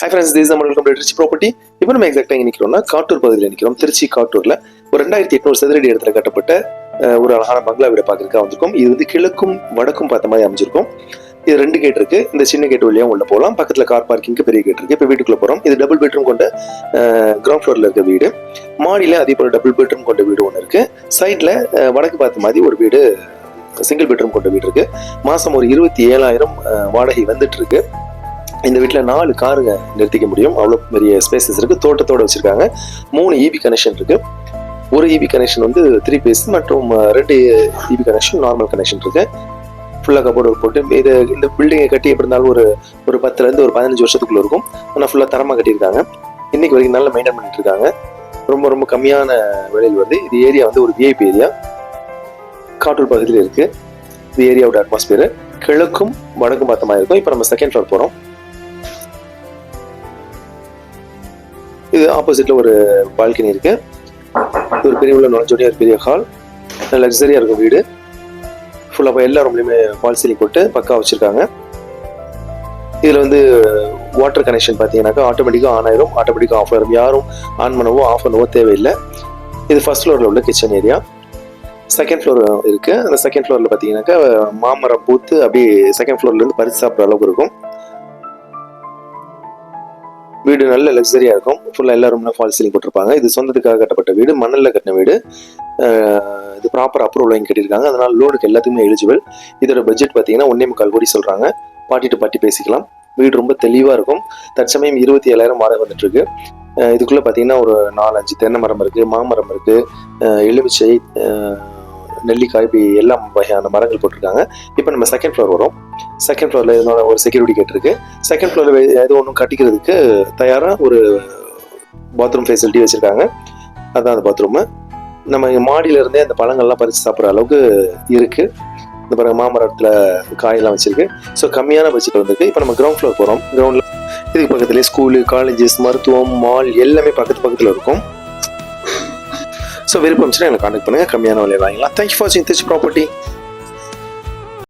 High friends this நம்ம welcome property இப்போ நம்ம எக்ஸாக்டாக எங்கே நிற்கிறோம்னா காட்டூர் பகுதியில் நிற்கிறோம் திருச்சி காட்டூரில் ஒரு ரெண்டாயிரத்தி எட்நூறு சதுரடி இடத்துல கட்டப்பட்ட ஒரு அழகான பங்களா வீடு பார்க்குறதுக்காக வந்திருக்கோம். இது வந்து கிழக்கும் வடக்கும் பார்த்த மாதிரி அமைஞ்சிருக்கும். இது ரெண்டு கேட் இருக்கு. இந்த சின்ன கேட் வழியா உள்ள போகலாம். பக்கத்துல கார் பார்க்கிங்க்கு பெரிய கேட் இருக்கு. இப்போ வீட்டுக்குள்ள போறோம். இது டபுள் பெட்ரூம் கொண்ட கிரவுண்ட் ஃப்ளோரில் இருக்க வீடு. மாடியில அதே போல் டபுள் பெட்ரூம் கொண்ட வீடு ஒன்று இருக்கு. சைடில் வடக்கு பார்த்த மாதிரி ஒரு வீடு சிங்கிள் பெட்ரூம் கொண்ட வீடு இருக்கு. மாசம் ஒரு இருபத்தி ஏழாயிரம் வாடகை வந்துட்டு இருக்கு. இந்த வீட்டில் நாலு காருங்க நிறுத்திக்க முடியும். அவ்வளோ பெரிய ஸ்பேசஸ் இருக்குது தோட்டத்தோட வச்சுருக்காங்க. மூணு இபி கனெக்ஷன் இருக்குது ஒரு இபி கனெக்ஷன் வந்து த்ரீ பேஸ் மற்றும் ரெண்டு இபி கனெக்ஷன் நார்மல் கனெக்ஷன் இருக்குது ஃபுல்லாக கபோர்டு போட்டு இது இந்த பில்டிங்கை கட்டி எப்படி இருந்தாலும் ஒரு ஒரு பத்துலேருந்து ஒரு பதினஞ்சு வருஷத்துக்குள்ள இருக்கும். ஆனால் ஃபுல்லாக தரமாக கட்டியிருக்காங்க. இன்றைக்கி வரைக்கும் நல்லா மெயின்டைன் பண்ணிட்டு இருக்காங்க. ரொம்ப ரொம்ப கம்மியான விலையில் வந்து இது ஏரியா வந்து ஒரு விஐபி ஏரியா காட்டூர் பகுதியில் இருக்குது இது ஏரியாவோட அட்மாஸ்பியர் கிழக்கும் வடக்கும் பார்த்த மாதிரி இருக்கும். இப்போ நம்ம செகண்ட் ஃப்ளோர் போகிறோம் இது ஆப்போசிட்ல ஒரு பால்கனி இருக்கு. இது ஒரு பெரிய உள்ள நுழைஞ்சோடைய ஒரு பெரிய ஹால் லக்ஸரியா இருக்கும் வீடு. ஃபுல்லாக எல்லா ரூம்லையுமே ஃபால் சீலிங் போட்டு பக்கா வச்சிருக்காங்க. இதில் வந்து வாட்டர் கனெக்ஷன் பார்த்தீங்கன்னாக்கா ஆட்டோமேட்டிக்காக ஆன் ஆயிரும். ஆட்டோமேட்டிக்காக ஆஃப் ஆயிரும். யாரும் ஆன் பண்ணவோ ஆஃப் பண்ணவோ தேவையில்லை. இது ஃபர்ஸ்ட் ஃப்ளோரில் உள்ள கிச்சன் ஏரியா செகண்ட் ஃப்ளோர் இருக்குது அந்த செகண்ட் ஃப்ளோரில் பார்த்தீங்கன்னாக்கா மாமரம் பூத்து அப்படியே செகண்ட் ஃப்ளோர்லேருந்து பறித்து சாப்பிட்ற அளவுக்கு இருக்கும். வீடு நல்ல லக்ஸரியாக இருக்கும். ஃபுல்லாக எல்லா ரூம்ல ஃபால் சீலிங் போட்டிருப்பாங்க. இது சொந்தத்துக்காக கட்டப்பட்ட வீடு மணலில் கட்டின வீடு. இது ப்ராப்பர் அப்ரூவல் வாங்கி கட்டியிருக்காங்க. அதனால லோனுக்கு எல்லாத்துக்குமே எலிஜிபிள் இதோட பட்ஜெட் பார்த்தீங்கன்னா ஒன்னே முக்கால் கோடி சொல்கிறாங்க பாட்டி டு பாட்டி பேசிக்கலாம். வீடு ரொம்ப தெளிவாக இருக்கும். தற்சமயம் இருபத்தி ஏழாயிரம் வாடகை வந்துட்டு இருக்கு இதுக்குள்ளே பார்த்தீங்கன்னா ஒரு நாலஞ்சு தென்னை மரம் இருக்குது மாமரம் இருக்குது எலுமிச்சை நெல்லிக்காய் இப்படி எல்லா வகையான மரங்கள் போட்டிருக்காங்க. இப்போ நம்ம செகண்ட் ஃப்ளோர் வரும். செகண்ட் ஃப்ளோரில் இதனோட ஒரு செக்யூரிட்டி கேட் இருக்கு. செகண்ட் ஃப்ளோரில் எது ஒன்றும் கட்டிக்கிறதுக்கு தயாராக ஒரு பாத்ரூம் ஃபெசிலிட்டி வச்சுருக்காங்க. அதுதான் அந்த பாத்ரூமு நம்ம மாடியிலேருந்தே மாடியில இருந்தே அந்த பழங்கள்லாம் பறித்து சாப்பிட்ற அளவுக்கு இருக்குது இந்த பாருங்க மாமரத்தில் காயெல்லாம் வச்சுருக்கு. ஸோ கம்மியான பட்ஜெட் வந்துருக்கு. இப்போ நம்ம கிரவுண்ட் ஃப்ளோர் போகிறோம் கிரவுண்டில் இதுக்கு பக்கத்துலேயே ஸ்கூலு காலேஜஸ் மருத்துவம் மால் எல்லாமே பக்கத்து பக்கத்தில் இருக்கும். ஸோ விருப்பம் எனக்கு கான்டெக்ட் பண்ணுங்க. கம்மியான விலையை வாங்கிக்கலாம். தேங்க்யூ ஃபார் வாட்சிங் திஸ் ப்ராப்பர்ட்டி